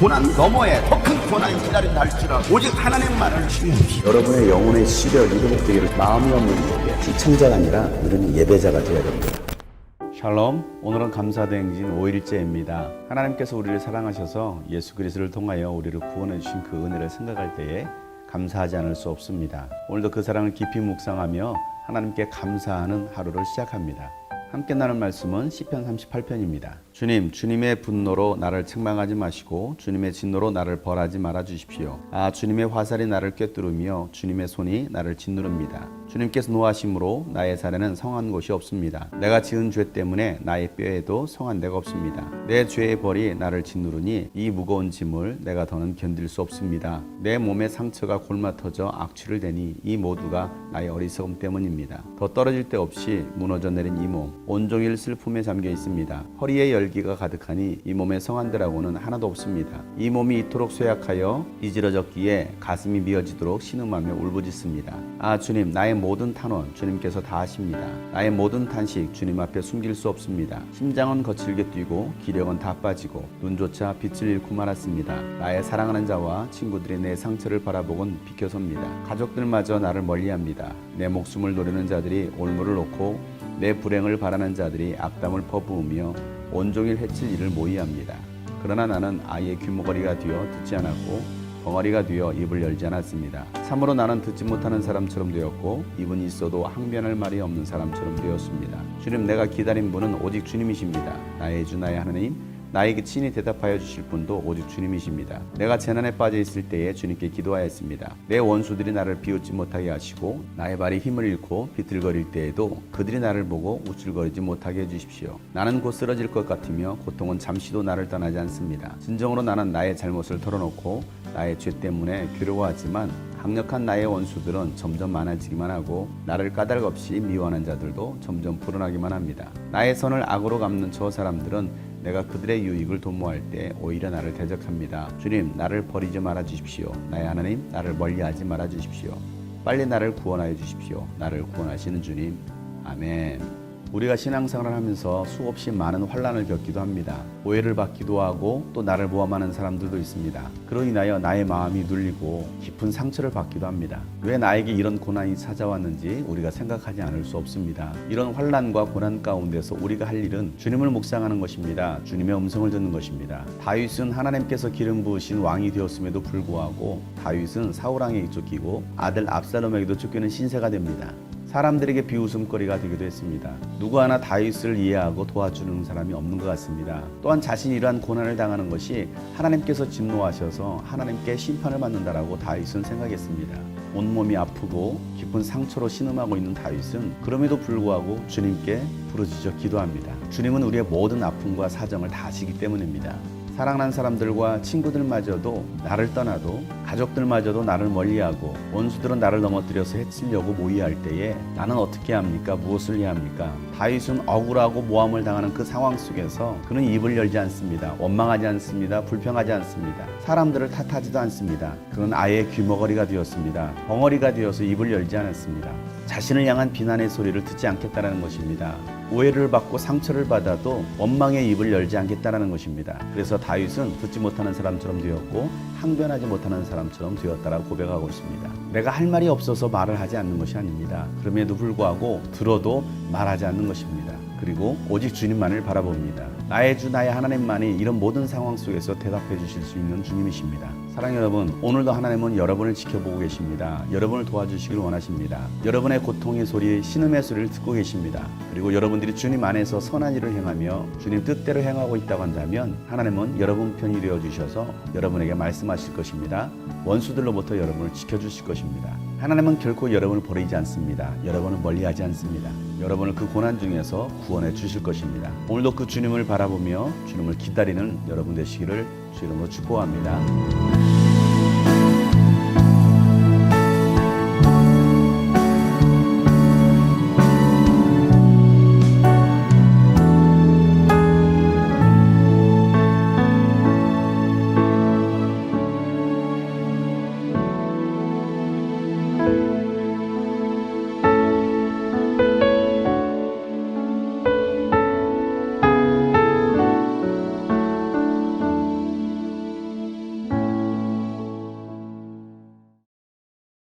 고난 너머에 더 큰 고난이 기다린다 할지라도 오직 하나님만을 신뢰합시다. 여러분의 영혼의 시력이 회복되기를 마음이 없는 이에게 시청자가 아니라 우리는 예배자가 되어야 됩니다. 샬롬. 오늘은 감사대행진 5일째입니다. 하나님께서 우리를 사랑하셔서 예수 그리스도를 통하여 우리를 구원해 주신 그 은혜를 생각할 때에 감사하지 않을 수 없습니다. 오늘도 그 사랑을 깊이 묵상하며 하나님께 감사하는 하루를 시작합니다. 함께 나눌 말씀은 시편 38편입니다 주님 주님의 분노로 나를 책망하지 마시고 주님의 진노로 나를 벌하지 말아 주십시오 아 주님의 화살이 나를 꿰뚫으며 주님의 손이 나를 짓누릅니다 주님께서 노하심으로 나의 살에는 성한 곳이 없습니다. 내가 지은 죄 때문에 나의 뼈에도 성한 데가 없습니다. 내 죄의 벌이 나를 짓누르니 이 무거운 짐을 내가 더는 견딜 수 없습니다. 내 몸의 상처가 골마 터져 악취를 대니 이 모두가 나의 어리석음 때문입니다. 더 떨어질 데 없이 무너져 내린 이 몸, 온종일 슬픔에 잠겨 있습니다. 허리에 열 기가 가득하니 이 몸에 성한데라고는 하나도 없습니다. 이 몸이 이토록 쇠약하여 이지러졌기에 가슴이 미어지도록 신음하며 울부짖습니다. 아 주님 나의 모든 탄원 주님께서 다 하십니다. 나의 모든 탄식 주님 앞에 숨길 수 없습니다. 심장은 거칠게 뛰고 기력은 다 빠지고 눈조차 빛을 잃고 말았습니다. 나의 사랑하는 자와 친구들이 내 상처를 바라보곤 비켜섭니다. 가족들마저 나를 멀리합니다. 내 목숨을 노리는 자들이 올무를 놓고 내 불행을 바라는 자들이 악담을 퍼부으며 온종일 해칠 일을 모의합니다. 그러나 나는 아예 귀머거리가 되어 듣지 않았고 벙어리가 되어 입을 열지 않았습니다. 참으로 나는 듣지 못하는 사람처럼 되었고 입은 있어도 항변할 말이 없는 사람처럼 되었습니다. 주님 내가 기다린 분은 오직 주님이십니다. 나의 주 나의 하나님 나에게 친히 대답하여 주실 분도 오직 주님이십니다. 내가 재난에 빠져 있을 때에 주님께 기도하였습니다. 내 원수들이 나를 비웃지 못하게 하시고 나의 발이 힘을 잃고 비틀거릴 때에도 그들이 나를 보고 우쭐거리지 못하게 해주십시오. 나는 곧 쓰러질 것 같으며 고통은 잠시도 나를 떠나지 않습니다. 진정으로 나는 나의 잘못을 털어놓고 나의 죄 때문에 괴로워하지만 강력한 나의 원수들은 점점 많아지기만 하고 나를 까닭 없이 미워하는 자들도 점점 불어나기만 합니다. 나의 선을 악으로 갚는 저 사람들은 내가 그들의 유익을 도모할 때 오히려 나를 대적합니다. 주님, 나를 버리지 말아 주십시오. 나의 하나님, 나를 멀리하지 말아 주십시오. 빨리 나를 구원하여 주십시오. 나를 구원하시는 주님. 아멘. 우리가 신앙생활을 하면서 수없이 많은 환란을 겪기도 합니다. 오해를 받기도 하고 또 나를 모함하는 사람들도 있습니다. 그로 인하여 나의 마음이 눌리고 깊은 상처를 받기도 합니다. 왜 나에게 이런 고난이 찾아왔는지 우리가 생각하지 않을 수 없습니다. 이런 환란과 고난 가운데서 우리가 할 일은 주님을 묵상하는 것입니다. 주님의 음성을 듣는 것입니다. 다윗은 하나님께서 기름 부으신 왕이 되었음에도 불구하고 다윗은 사울 왕에게 쫓기고 아들 압살롬에게도 쫓기는 신세가 됩니다. 사람들에게 비웃음거리가 되기도 했습니다. 누구 하나 다윗을 이해하고 도와주는 사람이 없는 것 같습니다. 또한 자신이 이러한 고난을 당하는 것이 하나님께서 진노하셔서 하나님께 심판을 받는다라고 다윗은 생각했습니다. 온몸이 아프고 깊은 상처로 신음하고 있는 다윗은 그럼에도 불구하고 주님께 부르짖어 기도합니다. 주님은 우리의 모든 아픔과 사정을 다 아시기 때문입니다. 사랑하는 사람들과 친구들마저도 나를 떠나도 가족들마저도 나를 멀리하고 원수들은 나를 넘어뜨려서 해치려고 모의할 때에 나는 어떻게 합니까? 무엇을 해야 합니까? 다윗은 억울하고 모함을 당하는 그 상황 속에서 그는 입을 열지 않습니다. 원망하지 않습니다. 불평하지 않습니다. 사람들을 탓하지도 않습니다. 그는 아예 귀머거리가 되었습니다. 벙어리가 되어서 입을 열지 않았습니다. 자신을 향한 비난의 소리를 듣지 않겠다는 것입니다. 오해를 받고 상처를 받아도 원망의 입을 열지 않겠다는 것입니다. 그래서 다윗은 듣지 못하는 사람처럼 되었고 항변하지 못하는 사람처럼 되었다라고 고백하고 있습니다. 내가 할 말이 없어서 말을 하지 않는 것이 아닙니다. 그럼에도 불구하고 들어도 말하지 않는 것입니다. 그리고 오직 주님만을 바라봅니다. 나의 주 나의 하나님만이 이런 모든 상황 속에서 대답해 주실 수 있는 주님이십니다. 사랑 여러분, 오늘도 하나님은 여러분을 지켜보고 계십니다. 여러분을 도와주시길 원하십니다. 여러분의 고통의 소리, 신음의 소리를 듣고 계십니다. 그리고 여러분들이 주님 안에서 선한 일을 행하며 주님 뜻대로 행하고 있다고 한다면 하나님은 여러분 편이 되어 주셔서 여러분에게 말씀하실 것입니다. 원수들로부터 여러분을 지켜 주실 것입니다. 하나님은 결코 여러분을 버리지 않습니다. 여러분을 멀리하지 않습니다. 여러분을 그 고난 중에서 구원해 주실 것입니다. 오늘도 그 주님을 바라보며 주님을 기다리는 여러분 되시기를 주 이름으로 축복합니다.